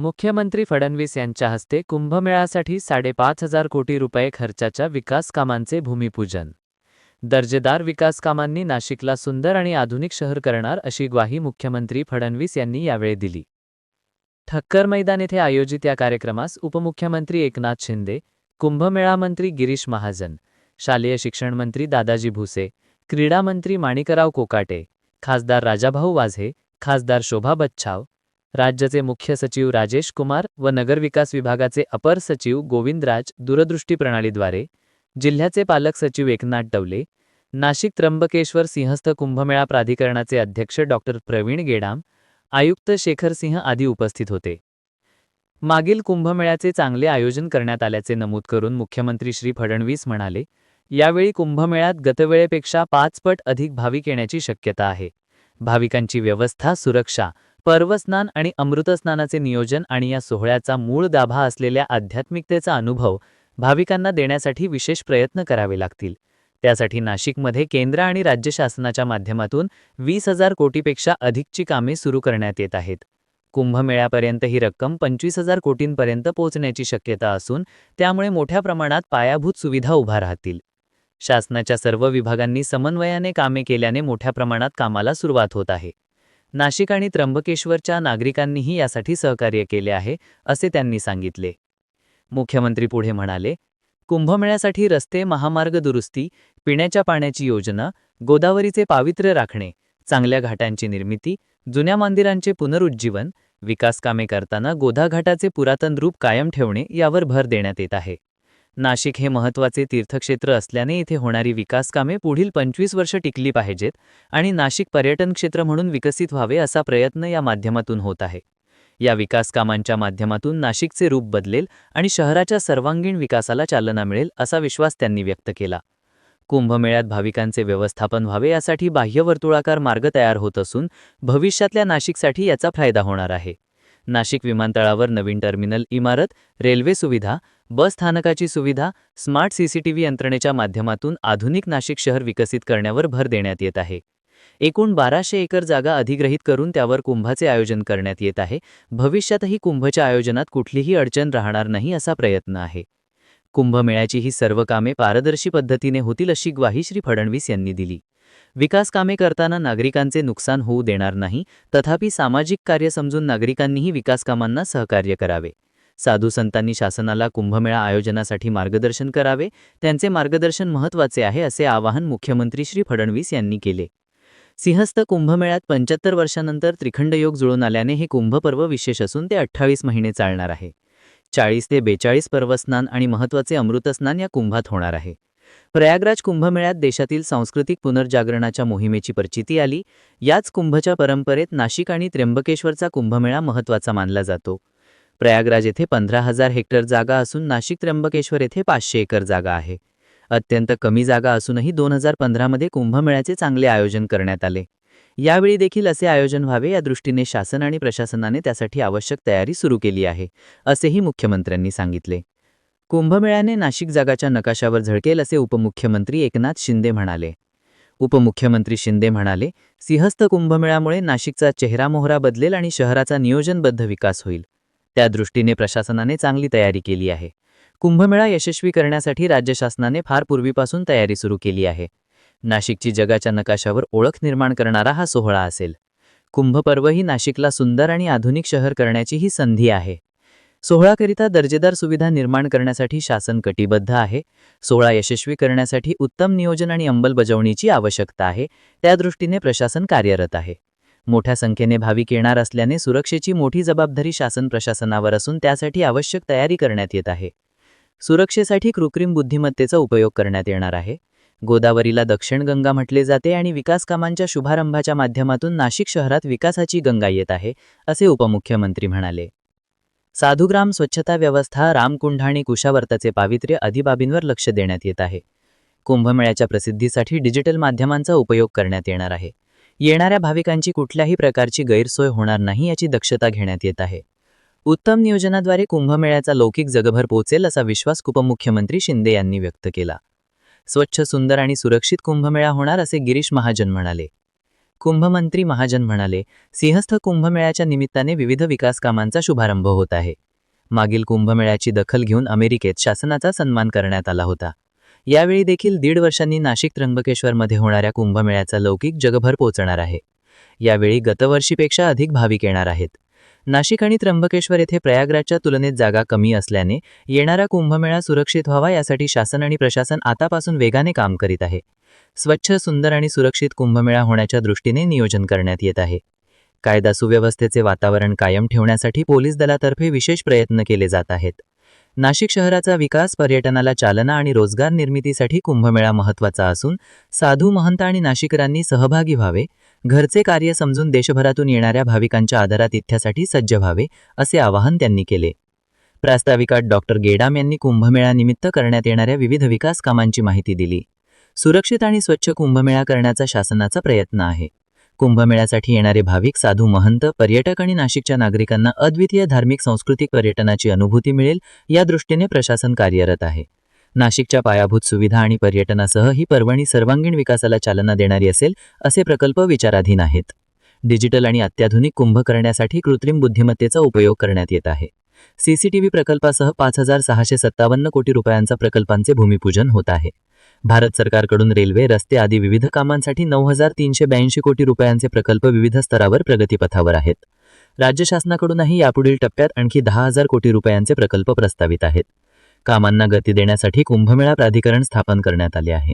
मुख्यमंत्री फडणवीस यांच्या हस्ते कुंभमेळ्यासाठी साडेपाच हजार कोटी रुपये खर्चाच्या विकास कामांचे भूमिपूजन. दर्जेदार विकास कामांनी नाशिकला सुंदर आणि आधुनिक शहर करणार अशी ग्वाही मुख्यमंत्री फडणवीस यांनी यावेळी दिली. ठक्कर मैदान येथे आयोजित या कार्यक्रमास उपमुख्यमंत्री एकनाथ शिंदे कुंभमेळा मंत्री गिरीश महाजन शालेय शिक्षण मंत्री दादाजी भुसे क्रीडा मंत्री माणिकराव कोकाटे खासदार राजाभाऊ वाझे खासदार शोभा बच्छाव राज्याचे मुख्य सचिव राजेश कुमार व नगरविकास विभागाचे अपर सचिव गोविंदराज दूरदृष्टी प्रणालीद्वारे जिल्ह्याचे पालक सचिव एकनाथ डवले नाशिक त्र्यंबकेश्वर सिंहस्थ कुंभमेळा प्राधिकरणाचे अध्यक्ष डॉक्टर प्रवीण गेडाम आयुक्त शेखर सिंह आदी उपस्थित होते. मागील कुंभमेळ्याचे चांगले आयोजन करण्यात आल्याचे नमूद करून मुख्यमंत्री श्री फडणवीस म्हणाले यावेळी कुंभमेळ्यात गतवेळेपेक्षा पाच पट अधिक भाविक येण्याची शक्यता आहे. भाविकांची व्यवस्था सुरक्षा पर्वस्नान आणि अमृतस्नानाचे नियोजन आणि या सोहळ्याचा मूळ दाभा असलेल्या आध्यात्मिकतेचा अनुभव भाविकांना देण्यासाठी विशेष प्रयत्न करावे लागतील. त्यासाठी नाशिकमध्ये केंद्र आणि राज्य शासनाच्या माध्यमातून वीस हजार कोटीपेक्षा अधिकची कामे सुरू करण्यात येत आहेत. कुंभमेळ्यापर्यंत ही रक्कम पंचवीस हजार कोटींपर्यंत पोहोचण्याची शक्यता असून त्यामुळे मोठ्या प्रमाणात पायाभूत सुविधा उभा राहतील. शासनाच्या सर्व विभागांनी समन्वयाने कामे केल्याने मोठ्या प्रमाणात कामाला सुरुवात होत आहे. नाशिक आणि त्र्यंबकेश्वरच्या नागरिकांनीही यासाठी सहकार्य केले आहे असे त्यांनी सांगितले. मुख्यमंत्री पुढे म्हणाले कुंभमेळ्यासाठी रस्ते महामार्ग दुरुस्ती पिण्याच्या पाण्याची योजना गोदावरीचे पावित्र्य राखणे चांगल्या घाटांची निर्मिती जुन्या मंदिरांचे पुनरुज्जीवन विकास कामे करताना गोधा घाटाचे पुरातन रूप कायम ठेवणे यावर भर देण्यात येत आहे. नाशिक हे महत्त्वाचे तीर्थक्षेत्र असल्याने इथे होणारी विकासकामे पुढील पंचवीस वर्ष टिकली पाहिजेत आणि नाशिक पर्यटन क्षेत्र म्हणून विकसित व्हावे असा प्रयत्न या माध्यमातून होत आहे. या विकास कामांच्या माध्यमातून नाशिकचे रूप बदलेल आणि शहराच्या सर्वांगीण विकासाला चालना मिळेल असा विश्वास त्यांनी व्यक्त केला. कुंभमेळ्यात भाविकांचे व्यवस्थापन व्हावे यासाठी बाह्यवर्तुळाकार मार्ग तयार होत असून भविष्यातल्या नाशिकसाठी याचा फायदा होणार आहे. नाशिक विमानतळावर नवीन टर्मिनल इमारत रेल्वे सुविधा बस स्थानकाची सुविधा स्मार्ट सीसीटीव्ही यंत्रणेच्या माध्यमातून आधुनिक नाशिक शहर विकसित करण्यावर भर देण्यात येत आहे. एकूण बाराशे एकर जागा अधिग्रहित करून त्यावर कुंभाचे आयोजन करण्यात येत आहे. भविष्यातही कुंभच्या आयोजनात कुठलीही अडचण राहणार नाही असा प्रयत्न आहे. कुंभमेळ्याची ही सर्व कामे पारदर्शी पद्धतीने होतील अशी ग्वाही श्री फडणवीस यांनी दिली. विकास कामे करताना नागरिकांचे नुकसान होऊ देणार नाही तथापि सामाजिक कार्य समजून नागरिकांनीही विकास कामांना सहकार्य करावे. साधू संतांनी शासनाला कुंभमेळा आयोजनासाठी मार्गदर्शन करावे त्यांचे मार्गदर्शन महत्त्वाचे आहे असे आवाहन मुख्यमंत्री श्री फडणवीस यांनी केले. सिंहस्थ कुंभमेळ्यात पंच्याहत्तर वर्षानंतर त्रिखंड योग जुळून आल्याने हे कुंभपर्व विशेष असून ते अठ्ठावीस महिने चालणार आहे. चाळीस ते बेचाळीस पर्वस्नान आणि महत्त्वाचे अमृतस्नान या कुंभात होणार आहे. प्रयागराज कुंभमेळ्यात देशातील सांस्कृतिक पुनर्जागरणाच्या मोहिमेची परिचिती आली. याच कुंभच्या परंपरेत नाशिक आणि त्र्यंबकेश्वरचा कुंभमेळा महत्त्वाचा मानला जातो. प्रयागराज येथे पंधरा हजार हेक्टर जागा असून नाशिक त्र्यंबकेश्वर येथे पाचशे एकर जागा आहे. अत्यंत कमी जागा असूनही दोन हजार पंधरामध्ये कुंभमेळ्याचे चांगले आयोजन करण्यात आले. यावेळी देखील असे आयोजन व्हावे या दृष्टीने शासन आणि प्रशासनाने त्यासाठी आवश्यक तयारी सुरू केली आहे असेही मुख्यमंत्र्यांनी सांगितले. कुंभमेळ्याने नाशिक जागाच्या नकाशावर झळकेल असे उपमुख्यमंत्री एकनाथ शिंदे म्हणाले. उपमुख्यमंत्री शिंदे म्हणाले सिंहस्थ कुंभमेळ्यामुळे नाशिकचा चेहरामोहरा बदलेल आणि शहराचा नियोजनबद्ध विकास होईल. त्या दृष्टीने प्रशासनाने चांगली तयारी केली आहे. कुंभमेळा यशस्वी करण्यासाठी राज्य शासनाने फार पूर्वीपासून तयारी सुरू केली आहे. नाशिकची जगाच्या नकाशावर ओळख निर्माण करणारा हा सोहळा असेल. कुंभपर्व ही नाशिकला सुंदर आणि आधुनिक शहर करण्याची ही संधी आहे. सोहळाकरिता दर्जेदार सुविधा निर्माण करण्यासाठी शासन कटिबद्ध आहे. सोहळा यशस्वी करण्यासाठी उत्तम नियोजन आणि अंमलबजावणीची आवश्यकता आहे. त्या दृष्टीने प्रशासन कार्यरत आहे. मोठ्या संख्येने भाविक येणार असल्याने सुरक्षेची मोठी जबाबदारी शासन प्रशासनावर असून त्यासाठी आवश्यक तयारी करण्यात येत आहे. सुरक्षेसाठी कृत्रिम बुद्धिमत्तेचा उपयोग करण्यात येणार आहे. गोदावरीला दक्षिण गंगा म्हटले जाते आणि विकास कामांच्या शुभारंभाच्या माध्यमातून नाशिक शहरात विकासाची गंगा येत आहे असे उपमुख्यमंत्री म्हणाले. साधुग्राम स्वच्छता व्यवस्था रामकुंड आणि कुशावर्ताचे पावित्र्य अधिबाबींवर लक्ष देण्यात येत आहे. कुंभमेळ्याच्या प्रसिद्धीसाठी डिजिटल माध्यमांचा उपयोग करण्यात येणार आहे. येणाऱ्या भाविकांची कुठल्याही प्रकारची गैरसोय होणार नाही याची दक्षता घेण्यात येत आहे. उत्तम नियोजनाद्वारे कुंभमेळ्याचा लौकिक जगभर पोहोचेल असा विश्वास उपमुख्यमंत्री शिंदे यांनी व्यक्त केला. स्वच्छ सुंदर आणि सुरक्षित कुंभमेळा होणार असे गिरीश महाजन म्हणाले. कुंभमंत्री महाजन म्हणाले सिंहस्थ कुंभमेळ्याच्या निमित्ताने विविध विकास कामांचा शुभारंभ होत आहे. मागील कुंभमेळ्याची दखल घेऊन अमेरिकेत शासनाचा सन्मान करण्यात आला होता. यावेळी देखील दीड वर्षांनी नाशिक त्र्यंबकेश्वरमध्ये होणाऱ्या कुंभमेळ्याचा लौकिक जगभर पोहोचणार आहे. यावेळी गतवर्षीपेक्षा अधिक भाविक येणार आहेत. नाशिक आणि त्र्यंबकेश्वर येथे प्रयागराजच्या तुलनेत जागा कमी असल्याने येणारा कुंभमेळा सुरक्षित व्हावा यासाठी शासन आणि प्रशासन आतापासून वेगाने काम करीत आहे. स्वच्छ सुंदर आणि सुरक्षित कुंभमेळा होण्याच्या दृष्टीने नियोजन करण्यात येत आहे. कायदा सुव्यवस्थेचे वातावरण कायम ठेवण्यासाठी पोलीस दलातर्फे विशेष प्रयत्न केले जात आहेत. नाशिक शहराचा विकास पर्यटनाला चालना आणि रोजगार निर्मितीसाठी कुंभमेळा महत्त्वाचा असून साधू महंत आणि नाशिकरांनी सहभागी व्हावे घरचे कार्य समजून देशभरातून येणाऱ्या भाविकांच्या आदरातिथ्यासाठी सज्ज व्हावे असे आवाहन त्यांनी केले. प्रास्ताविकात डॉक्टर गेडाम यांनी कुंभमेळानिमित्त करण्यात येणाऱ्या विविध विकास कामांची माहिती दिली. सुरक्षित आणि स्वच्छ कुंभमेळा करण्याचा शासनाचा प्रयत्न आहे. कुंभमेळ्यासाठी येणारे भाविक साधू महंत पर्यटक आणि नाशिकच्या नागरिकांना अद्वितीय धार्मिक सांस्कृतिक पर्यटनाची अनुभूती मिळेल या दृष्टीने प्रशासन कार्यरत आहे. नाशिकच्या पायाभूत सुविधा आणि पर्यटनासह ही पर्वणी सर्वांगीण विकासाला चालना देणारी असेल असे प्रकल्प विचाराधीन आहेत. डिजिटल आणि अत्याधुनिक कुंभ करण्यासाठी कृत्रिम बुद्धिमत्तेचा उपयोग करण्यात येत आहे. सीसीटीव्ही प्रकल्पासह पाच हजार सहाशे सत्तावन्न कोटी रुपयांचा प्रकल्पांचे भूमिपूजन होत आहे. भारत सरकारकडून रेल्वे रस्ते आदी विविध कामांसाठी नऊ हजार तीनशे ब्याऐंशी कोटी रुपयांचे प्रकल्प विविध स्तरावर प्रगतीपथावर आहेत. राज्य शासनाकडूनही यापुढील टप्प्यात आणखी दहा हजार कोटी रुपयांचे प्रकल्प प्रस्तावित आहेत. कामांना गती देण्यासाठी कुंभमेळा प्राधिकरण स्थापन करण्यात आले आहे.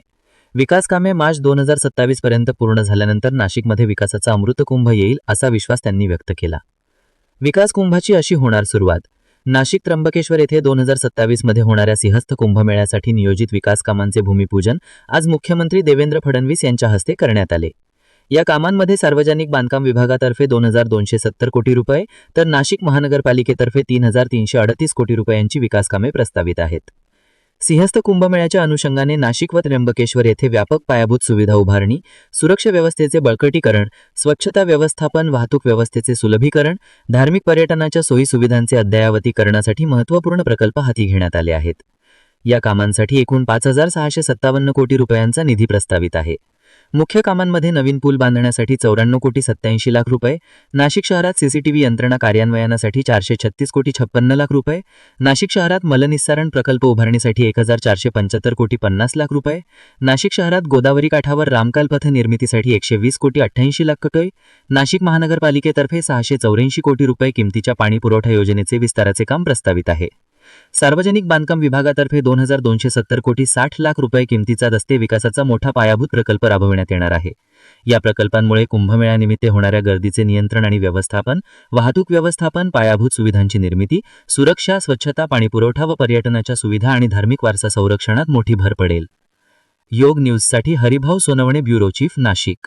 विकास कामे मार्च दोन हजार सत्तावीस पर्यंत पूर्ण झाल्यानंतर नाशिकमध्ये विकासाचा अमृत कुंभ येईल असा विश्वास त्यांनी व्यक्त केला. विकास कुंभाची अशी होणार सुरुवात. नाशिक त्र्यंबकेश्वर येथे दोन हजार सत्तावीसमध्ये होणाऱ्या सिंहस्थ कुंभमेळ्यासाठी नियोजित विकास कामांचे भूमिपूजन आज मुख्यमंत्री देवेंद्र फडणवीस यांच्या हस्ते करण्यात आले. या कामांमध्ये सार्वजनिक बांधकाम विभागातर्फे दोन हजार दोनशे सत्तर कोटी रुपये तर नाशिक महानगरपालिकेतर्फे तीन हजार तीनशे अडतीस कोटी रुपयांची विकासकामे प्रस्तावित आहेत. सिंहस्थ कुंभमेळ्याच्या अनुषंगाने नाशिक व त्र्यंबकेश्वर येथे व्यापक पायाभूत सुविधा उभारणी सुरक्षा व्यवस्थेचे बळकटीकरण स्वच्छता व्यवस्थापन वाहतूक व्यवस्थेचे सुलभीकरण धार्मिक पर्यटनाच्या सोयी सुविधांचे अद्ययावतीकरणासाठी महत्त्वपूर्ण प्रकल्प हाती घेण्यात आले आहेत. या कामांसाठी एकूण पाच हजार सहाशे सत्तावन्न कोटी रुपयांचा निधी प्रस्तावित आहे. मुख्य कामांमध्ये नवीन पूल बांधण्यासाठी चौऱ्याण्णव कोटी सत्याऐंशी लाख रुपये नाशिक शहरात सीसीटीव्ही यंत्रणा कार्यान्वयनासाठी चारशे छत्तीस कोटी छप्पन्न लाख रुपये नाशिक शहरात मलनिस्सारण प्रकल्प उभारणीसाठी एक हजार चारशे पंच्याहत्तर कोटी पन्नास लाख रुपये नाशिक शहरात गोदावरी काठावर रामकाल पथ निर्मितीसाठी एकशे वीस कोटी अठ्ठ्याऐंशी लाख रुपये नाशिक महानगरपालिकेतर्फे सहाशे चौऱ्याऐंशी कोटी रुपये किमतीच्या पाणी पुरवठा योजनेचे विस्ताराचे काम प्रस्तावित आहे. सार्वजनिक बांधकाम विभागातर्फे दोन हजार दोनशे सत्तर कोटी साठ लाख रुपये किमतीचा रस्ते विकासाचा मोठा पायाभूत प्रकल्प राबविण्यात येणार आहे. या प्रकल्पांमुळे कुंभमेळ्यानिमित्त होणाऱ्या गर्दीचे नियंत्रण आणि व्यवस्थापन वाहतूक व्यवस्थापन पायाभूत सुविधांची निर्मिती सुरक्षा स्वच्छता पाणीपुरवठा व पर्यटनाच्या सुविधा आणि धार्मिक वारसा संरक्षणात मोठी भर पडेल. योग न्यूजसाठी हरिभाऊ सोनवणे ब्युरो चीफ नाशिक.